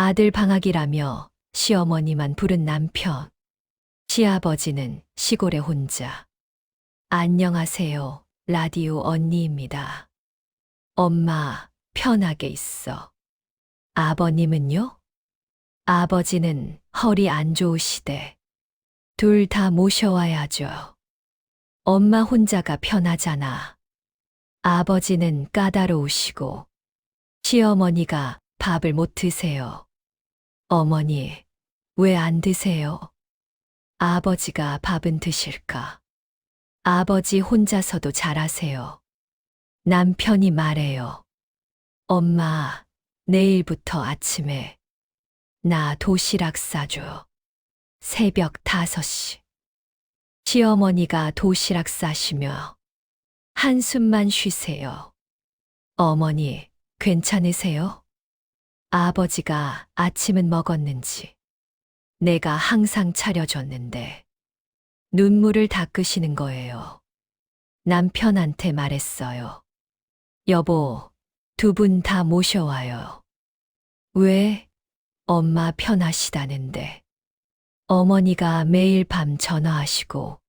아들 방학이라며 시어머니만 부른 남편. 시아버지는 시골에 혼자. 안녕하세요. 라디오 언니입니다. 엄마, 편하게 있어. 아버님은요? 아버지는 허리 안 좋으시대. 둘 다 모셔와야죠. 엄마 혼자가 편하잖아. 아버지는 까다로우시고, 시어머니가 밥을 못 드세요. 어머니, 왜 안 드세요? 아버지가 밥은 드실까? 아버지 혼자서도 잘하세요. 남편이 말해요. 엄마, 내일부터 아침에 나 도시락 싸줘. 새벽 5시. 시어머니가 도시락 싸시며 한숨만 쉬세요. 어머니, 괜찮으세요? 아버지가 아침은 먹었는지 내가 항상 차려줬는데 눈물을 닦으시는 거예요. 남편한테 말했어요. 여보, 두 분 다 모셔와요. 왜? 엄마 편하시다는데. 어머니가 매일 밤 전화하시고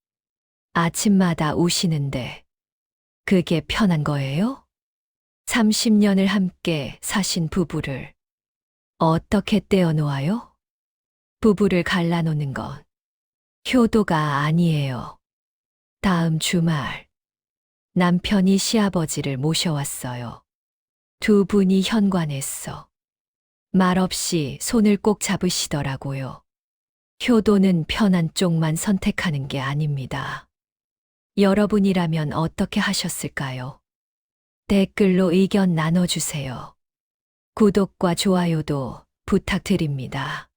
아침마다 우시는데 그게 편한 거예요? 30년을 함께 사신 부부를 어떻게 떼어놓아요? 부부를 갈라놓는 건 효도가 아니에요. 다음 주말 남편이 시아버지를 모셔왔어요. 두 분이 현관에서 말없이 손을 꼭 잡으시더라고요. 효도는 편한 쪽만 선택하는 게 아닙니다. 여러분이라면 어떻게 하셨을까요? 댓글로 의견 나눠주세요. 구독과 좋아요도 부탁드립니다.